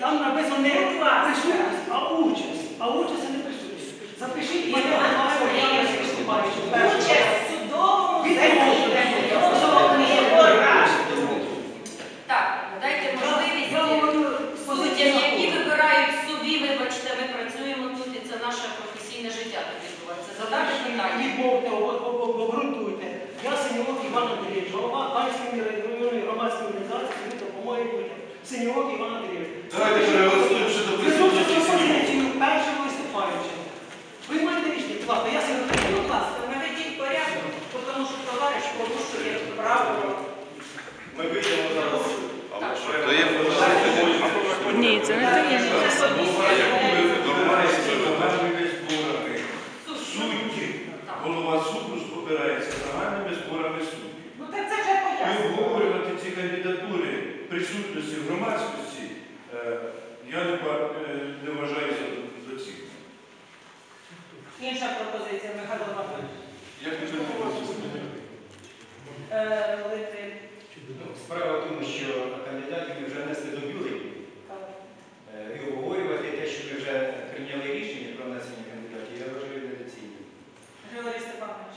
там написано не присутність, а участь. А участь не присутність. Запишіть і я вас виступаю. Участь в судовому. Так, дайте можливість Я суддям, які вибирають собі, вибачте, ми працюємо тут, і це наше професійне життя тут відбувається. Задати питання. Відмовте, обґрунтуйте. Я Синьок Іван Андрійович, голова Канської районної громадської організації «Світ допомоги людям». Синьок Іван Андрійович. Давайте переголосуємо щодо Ви присутності пропозицію першого виступаючого. Ви маєте рішення, будь ласка, я секретар. Будь ласка, наведіть порядок, тому що товариш порушує правила. Ми вийдемо зараз. Ні, це не таємно. Судді. Голова суду збирається загальними зборами суддів. Ну так це вже І пояснено. обговорювати ці кандидатури присутності в громадськості е, я не, е, не вважаю за доцільним. Інша пропозиція, Михайло Павлович. Як ви думаєте? Е, Литвин. Справа в тому, що кандидатів ми вже внесли до бюлетів. І обговорювати те, що ми вже прийняли рішення про внесення кандидатів, я вважаю недоцільним. Григорій Степанович.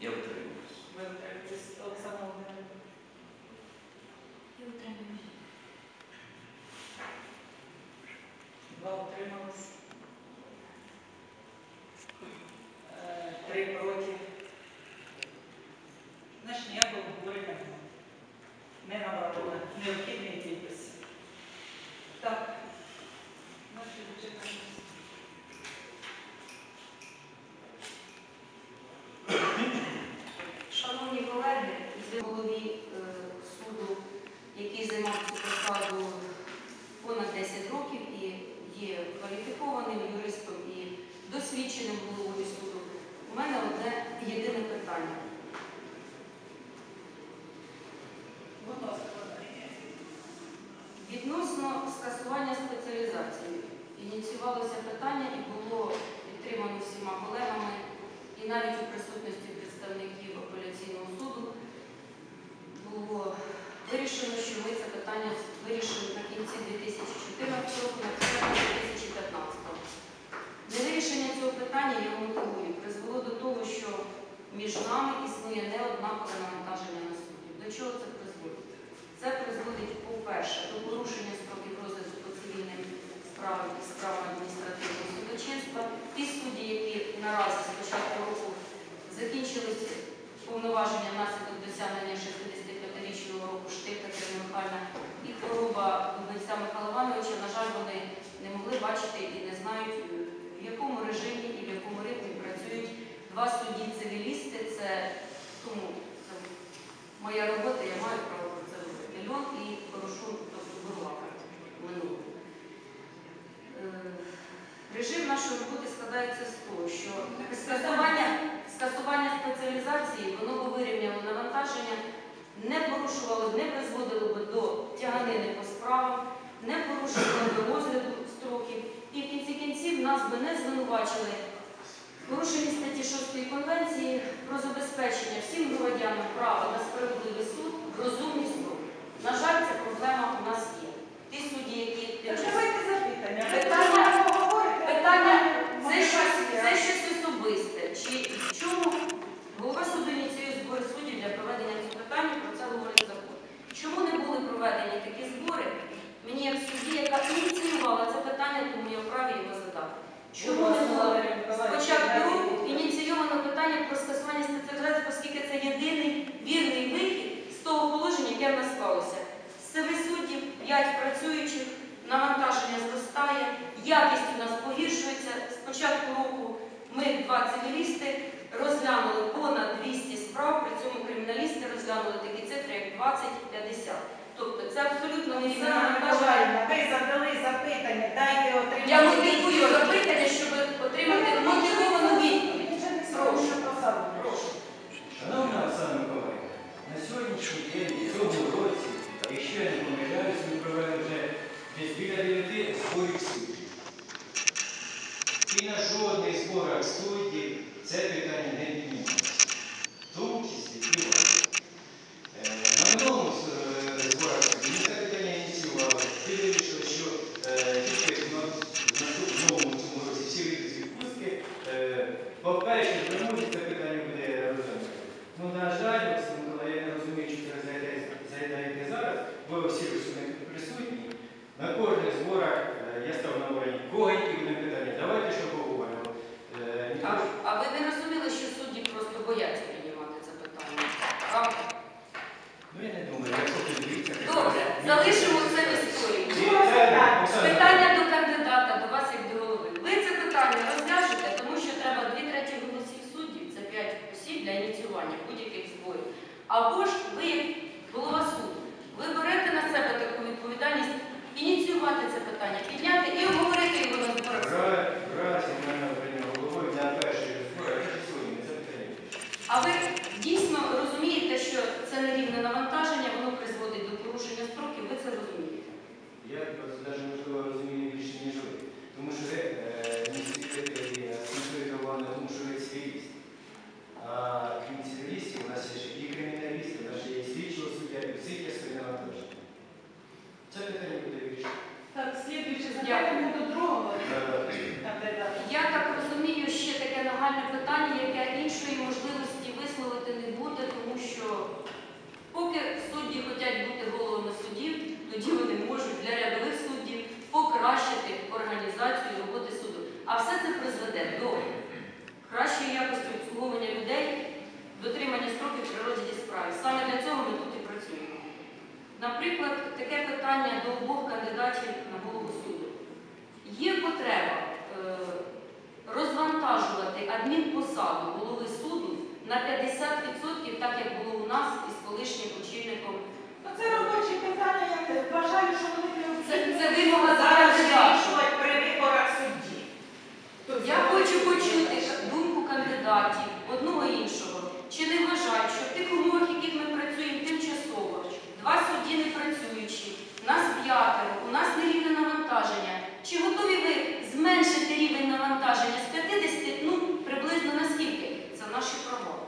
Я утримуюсь. Ви утримуєтесь. Олександр Володимирович. Два утримались. Е, Три проти. Значить, ніякого обговорення немає. не набрало необхідний кількості. Так. Значить, чекаємо. Шановні колеги, з голові е, суду, який займав цю посаду понад 10 років і є кваліфікованим юристом і досвідченим головою суду, у мене одне єдине питання. Будь ласка, Валерія. Відносно скасування спеціалізації ініціювалося питання і було підтримано всіма колегами, і навіть у присутності представників апеляційного суду було вирішено, що ми це питання вирішимо на кінці 2014 року, на початку 2015 Невирішення цього питання, я мотивую, призвело до того, що між нами існує неоднакове навантаження на суді. До чого це призводить? Це призводить, по-перше, до порушення строків розгляду по цивільним справам і справам адміністративного судочинства. Ті судді, які наразі з початку року закінчились повноваження внаслідок досягнення 65-річного року Штика Кирила Михайла і хвороба Дубенця Михайла Івановича, на жаль, вони не могли бачити і не знають, в якому режимі і в якому ритмі працюють два судді-цивілісти. Це тому це моя робота, я маю право про це робити. Льон і Порошун, тобто Бурлака минулого. Е, Режим нашої роботи складається з того, що скасування, скасування спеціалізації, воно би вирівняло навантаження, не порушувало, не призводило би до тяганини по справам, не порушувало би розгляду строків, і в кінці кінців нас би не звинувачили в порушенні статті 6 Конвенції про забезпечення всім громадянам права на справедливий суд в розумні строки. На жаль, ця проблема у нас є. Ті судді, які Так давайте запитання. Питання- Ви поговорите, Питання а це ми щось, так, це щось особисте. Чи в чому голова суду ініціює збори суддів для проведення цих питань, про це говорить закон. Чому не були проведені такі збори? Мені як судді, яка ініціювала це питання, тому я вправі його задати. Чому не було спочатку року ініційовано питання про скасування спеціалізації, оскільки це єдиний вірний вихід з того положення, яке в нас склалося. З семи суддів, п'ять працюючих, навантаження зростає, якість у нас погіршується. З початку року ми, два цивілісти, розглянули понад 200 справ, при цьому криміналісти розглянули такі цифри, як 20-50. Тобто це абсолютно нерівне Оксана ви задали запитання, дайте отримати. Я мотивую посаду голови суду на 50%, так як було у нас із колишнім очільником. Ну, це робочі питання, я вважаю, що вони не Це, вимога зараз вирішувати при виборах судді. Я хочу почути думку кандидатів одного іншого. Чи не вважають, що в тих умовах, яких ми працюємо тимчасово, два судді не працюючі, нас п'ятеро, у нас не рівне навантаження. Чи готові ви зменшити рівень навантаження з 50? ну, наші права.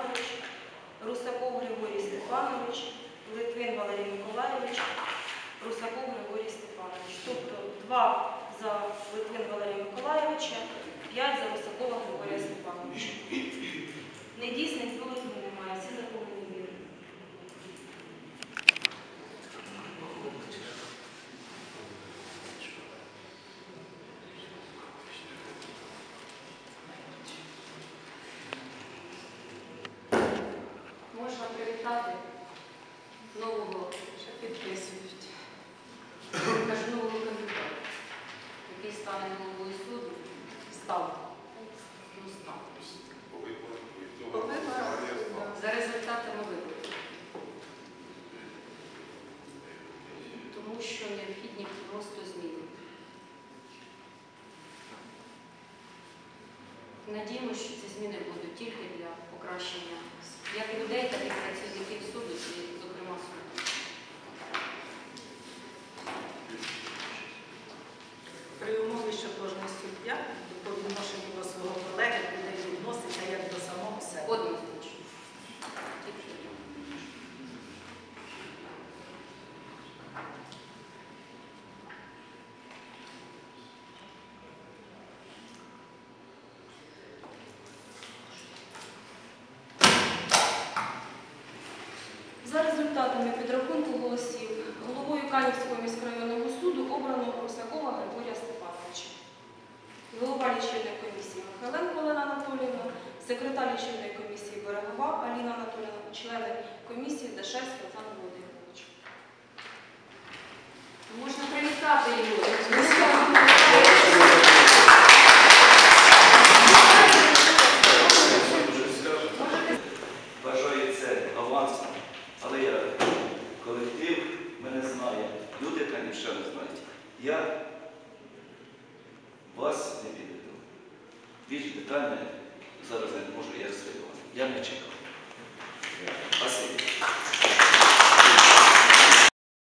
Степанович, Русаков Григорій Степанович, Литвин Валерій Миколайович, Русаков Григорій Степанович. Тобто два за Литвин Валерія Миколайовича, п'ять за Русакова Григорія Степановича. Недійсних бюлетнів немає, всі заповнені вірно. Можна привітати нового, що підписують. Кажу, нового кандидата, який стане головою суду. Став. Ну, став. По виборах, За результатами виборів. Тому що необхідні просто зміни. Надіємося, що ці зміни будуть тільки для покращення як людей, так і працівників суду, і, зокрема, суду. Головою Канівського міськрайонного суду обрано Русакова Григорія Степановича. Голова лічильної комісії Михайленко Олена Анатоліївна, секретар лічильної комісії Берегова Аліна Анатоліївна, члени комісії Дашевський Олександр Володимирович. Можна привітати його.